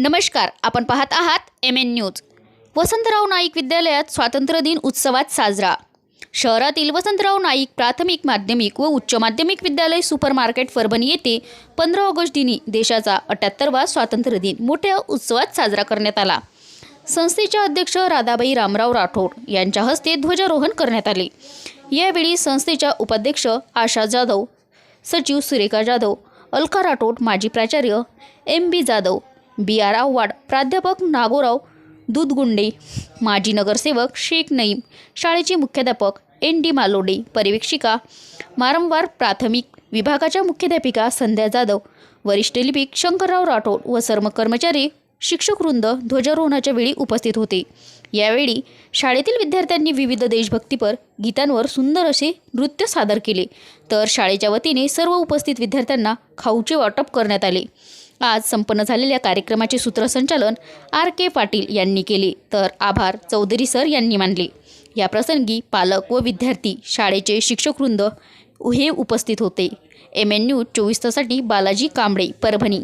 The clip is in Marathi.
नमस्कार आपण पाहत आहात M N news Vasantrao Naik विद्यालयात स्वातंत्र्य दिन उत्सवात साजरा. शहरातील वसंतराव नाईक प्राथमिक माध्यमिक व उच्च माध्यमिक विद्यालय सुपर मार्केट परभणी येथे पंधरा ऑगस्ट दिनी देशाचा अठ्याहत्तरवा स्वातंत्र्य दिन मोठ्या उत्सवात साजरा करण्यात आला. संस्थेच्या अध्यक्ष राधाबाई रामराव राठोड यांच्या हस्ते ध्वजारोहण करण्यात आले. यावेळी संस्थेच्या उपाध्यक्ष आशा जाधव सचिव सुरेखा जाधव अलका राठोड माजी प्राचार्य M B Jadhav B R Awhad प्राध्यापक नागोराव दूधगुंडे माजी नगरसेवक शेख नईम शाळेचे मुख्याध्यापक एन डी मालोडे पर्यवेक्षिका वारंवार प्राथमिक विभागाच्या मुख्याध्यापिका संध्या जाधव वरिष्ठ लिपिक शंकरराव राठोड व सर्व कर्मचारी शिक्षकवृंद ध्वजारोहणाच्या वेळी उपस्थित होते. यावेळी शाळेतील विद्यार्थ्यांनी विविध देशभक्तीपर गीतांवर सुंदर असे नृत्य सादर केले. तर शाळेच्या वतीने सर्व उपस्थित विद्यार्थ्यांना खाऊचे वाटप करण्यात आले. आज संपन्न झालेल्या कार्यक्रमाचे सूत्रसंचालन आर के पाटील यांनी केले. तर आभार चौधरी सर यांनी मानले. याप्रसंगी पालक व विद्यार्थी शाळेचे शिक्षकवृंद हे उपस्थित होते. एम एन न्यूज चोवीस तासाठी बालाजी कांबळे परभणी.